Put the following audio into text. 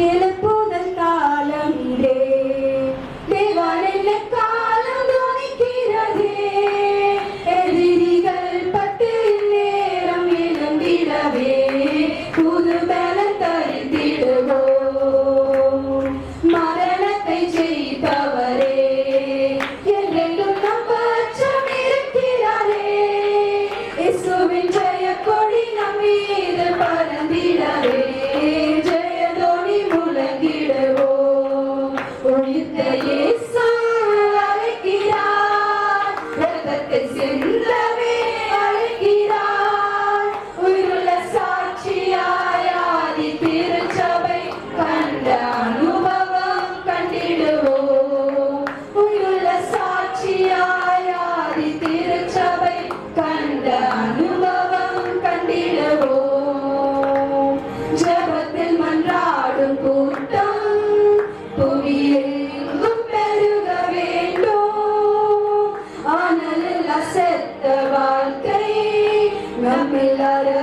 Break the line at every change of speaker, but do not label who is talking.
எழுப்புதல் காலம் இதே. தேவாலய காலம் துணிக்கிறதே எதிரிகள் பத்து நேரம் இழந்திடவே. புது பல தரித்திடுவோ. மரணத்தை செய்பவரே என்றென்றும் நம் பட்சம் இருக்கிறாரே. இசுவின் ஜெய கொடி நம்மீது பறந்திட Gran pilar